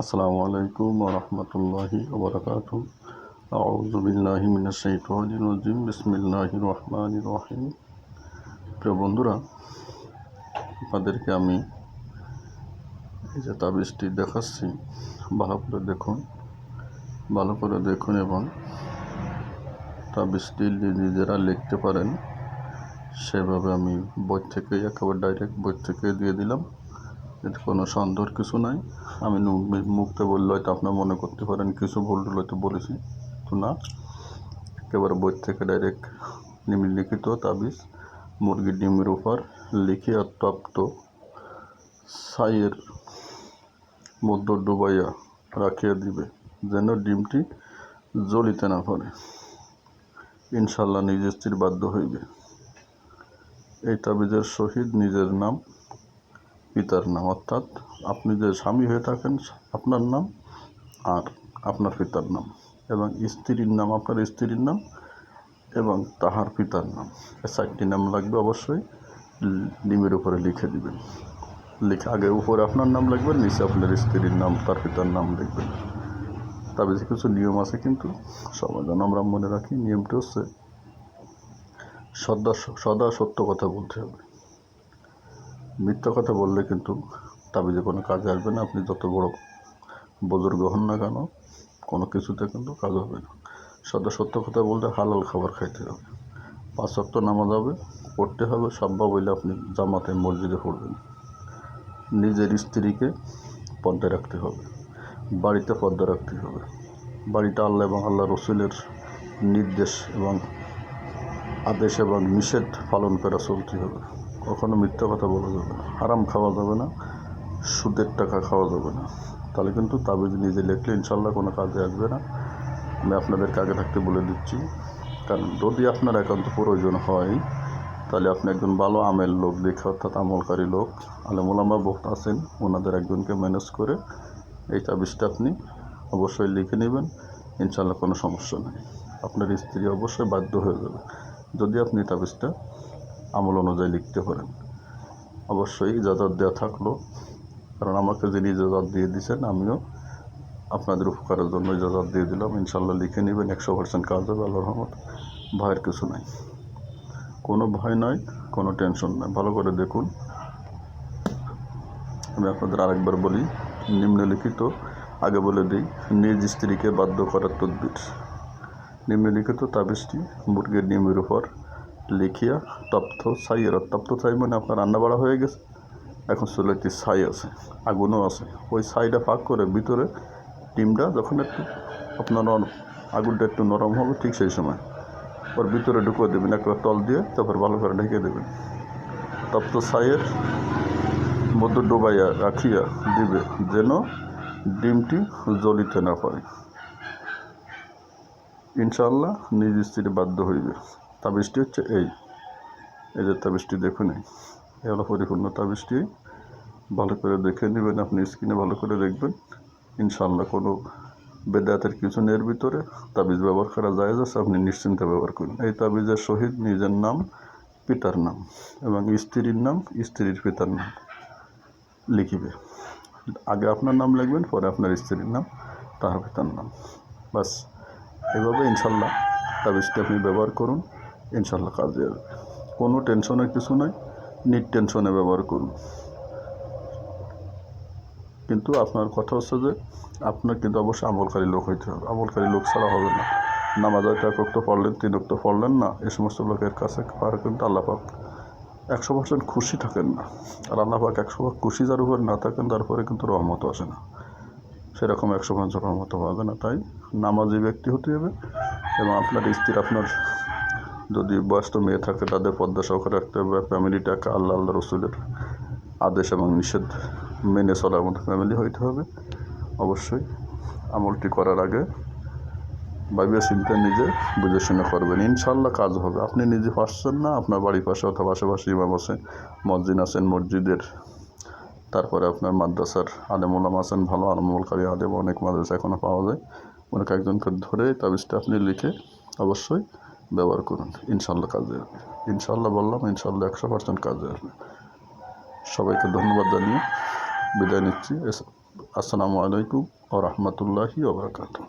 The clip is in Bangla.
আসসালামু আলাইকুম রহমতুল্লাহি ওবরাকাত আউযু বিল্লাহি মিনাশ শাইতানির রাজিম। বিসমিল্লাহির রহমানির রহিম। প্রিয় বন্ধুরা, আপনাদেরকে আমি এই যে তাবিজটি দেখাচ্ছি, ভালো করে দেখুন, ভালো করে দেখুন এবং তাবিজটি নিজেরা লিখতে পারেন। সেভাবে আমি বই থেকে, একেবারে ডাইরেক্ট বই থেকে দিয়ে দিলাম। এতে কোনো সন্দেহর কিছু নাই। আমি মুখতে বললে হয়তো আপনার মনে করতে পারেন, কিছু ভুল হয়তো বলেছি। তো না, একেবারে বই থেকে ডাইরেক্ট নিম্নলিখিত তাবিজ, মুরগির ডিমের উপর লিখিয়া তপ্ত ছাইয়ের মধ্য ডুবাইয়া রাখিয়া দিবে, যেন ডিমটি জ্বলিতে না পারে। ইনশাল্লাহ নিজে স্ত্রীর বাধ্য হইবে। এই তাবিজের সহিত নিজের নাম পিতার নাম, অর্থাৎ আপনি যে স্বামী হয়ে থাকেন, আপনার নাম আর আপনার পিতার নাম এবং স্ত্রীর নাম, আপনার স্ত্রীর নাম এবং তাহার পিতার নাম। চারটি নাম লাগবে অবশ্যই। ডিমের উপরে লিখে দিবেন। লিখে আগে উপরে আপনার নাম লিখবেন, নিচে আপনার স্ত্রীর নাম, তার পিতার নাম লিখবেন। তবে যে কিছু নিয়ম আছে কিন্তু, সবার যেন আমরা মনে রাখি, নিয়মটি হচ্ছে সদা সদা সত্য কথা বলতে হবে। মিথ্যা কথা বললে কিন্তু তাবিজে কোনো কাজে আসবে না। আপনি যত বড় বুজুর্গ হন না কেন, কোনো কিছুতে কিন্তু কাজ হবে না। সদা সত্য কথা বলতে হালাল খাবার খাইতে হবে। পাঁচ অক্ট নামাজ হবে, পড়তে হবে, সম্ভব হইলে আপনি জামাতে মসজিদে পড়বেন। নিজের স্ত্রীকে পর্দায় রাখতে হবে, বাড়িতে পর্দা রাখতে হবে। বাড়িটা আল্লাহ এবং আল্লাহ রসুলের নির্দেশ এবং আদেশ এবং নিষেধ পালন করা চলতে হবে। কখনো মিথ্যা কথা বলা যাবে না। হারাম খাওয়া যাবে না। সুদের টাকা খাওয়া যাবে না। তাহলে কিন্তু তাবিজ নিজে লিখলে ইনশাল্লাহ কোনো কাজে আসবে না। আমি আপনাদেরকে আগে থাকতে বলে দিচ্ছি, কারণ যদি আপনার একান্ত প্রয়োজন হয়, তাহলে আপনি একজন ভালো আমেল লোক দেখে অর্থাৎ আমলকারী লোক আলেমুলামা বহুত আছেন, ওনাদের একজনকে ম্যানেজ করে এই তাবিজটা আপনি অবশ্যই লিখে নেবেন। ইনশাল্লাহ কোনো সমস্যা নেই। আপনার স্ত্রী অবশ্যই বাধ্য হয়ে যাবে। যদি আপনি তাবিজটা আমল অনুযায়ী লিখতে পারেন। অবশ্যই ইজাজত দেওয়া থাকল। কারণ আমাকে যিনি ইজাজত দিয়ে দিয়েছেন, আমিও আপনাদের উপকারের জন্য ইজাজত দিয়ে দিলাম। ইনশাল্লাহ লিখে নেবেন, একশো পার্সেন্ট কাজ হবে আল্লাহ রহমত। ভয়ের কিছু নাই। কোনো ভয় নয় কোনো টেনশন নয় ভালো করে দেখুন। আমি আপনাদের আরেকবার বলি, নিম্নলিখিত, আগে বলে দিই, নিজ স্ত্রীকে বাধ্য করার তদ্বির। নিম্নলিখিত তাবিজটি মুরগির ডিমের উপর লিখিয়া তপ্ত ছাইয়ের তপ্ত ছাই মানে আপনার রান্না বাড়া হয়ে গেছে। এখন চুলাইতে ছাই আছে, আগুনও আছে। ওই ছাইটা পাক করে ভিতরে ডিমটা যখন একটু আপনার নর- আগুনটা একটু নরম হবে ঠিক সেই সময়। ওর ভিতরে ঢুকিয়ে দেবেন, একবার তল দিয়ে তারপর ভালো করে ঢেকে দেবেন। তপ্ত ছাইয়ের মধ্যে ডোবাইয়া রাখিয়া দিবে যেন ডিমটি জ্বলিতে না পারে। ইনশাল্লাহ নিজ স্ত্রী বাধ্য হইবে। তাবিজটি হচ্ছে, এই এই যে তাবিজটি দেখুন, এই হলো পরিপূর্ণ তাবিজটি ভালো করে দেখে নেবেন, আপনি স্ক্রিনে ভালো করে দেখবেন। ইনশাল্লাহ কোনো বেদাতের কিছু নেই এর ভিতরে। তাবিজ ব্যবহার করা যায় আছে, আপনি নিশ্চিন্তে ব্যবহার করুন। এই তাবিজের সহিত নিজের নাম, পিতার নাম এবং স্ত্রীর নাম, স্ত্রীর পিতার নাম লিখিবে। আগে আপনার নাম লিখবেন, পরে আপনার স্ত্রীর নাম, তাহার পিতার নাম। বাস, এভাবে ইনশাল্লাহ তাবিজটি আপনি ব্যবহার করুন। ইনশাল্লাহ কাজে আসবে। কোনো টেনশনের কিছু নয় নিট টেনশনে ব্যবহার করুন। কিন্তু আপনার কথা হচ্ছে যে, আপনার কিন্তু অবশ্যই আমলকারী লোক হইতে হবে। আমলকারী লোক ছাড়া হবে না। নামাজ হয়তো এক তো পড়লেন, তিন তো পড়লেন না এই সমস্ত লোকের কাছে পার কিন্তু আল্লাপাক একশো পার্সেন্ট খুশি থাকেন না। আর আল্লাপাক একশো ভাগ খুশি যার উপর না থাকেন তারপরে কিন্তু রহমত আসে না। সেরকম একশো পার্সেন্ট রহমত পাবে না। তাই নামাজি ব্যক্তি হতে হবে এবং আপনার স্ত্রী আপনার যদি বয়স্ক মেয়ে থাকে, তাদের পদ্মা সহকারে রাখতে হবে। ফ্যামিলিটাকে আল্লাহ আল্লাহ রসুলের আদেশ এবং নিষেধ মেনে চলার মতো ফ্যামিলি হইতে হবে। অবশ্যই আমলটি করার আগে ভাবিয়ে চিন্তা নিজে, বুঝে শুনে করবেন। ইনশাল্লাহ কাজ হবে। আপনি নিজে পারছেন না, আপনার বাড়ির পাশে অথবা আশেপাশে ইমাম আছে, মসজিদ আছেন, মসজিদের তারপরে আপনার মাদ্রাসার আলেমুলাম আছেন, ভালো আলমুলকারী আলেম, অনেক মাদ্রাসা এখনও পাওয়া যায়। অনেক একজনকে ধরে তাবিজটা আপনি লিখে অবশ্যই ব্যবহার করুন। ইনশাল্লাহ কাজে আসবে। ইনশাল্লাহ বললাম ইনশাল্লাহ একশো পার্সেন্ট কাজে আসবে। সবাইকে ধন্যবাদ জানিয়ে বিদায় নিচ্ছি। আসসালামু আলাইকুম ও রহমতুল্লাহি ওবরাকাতু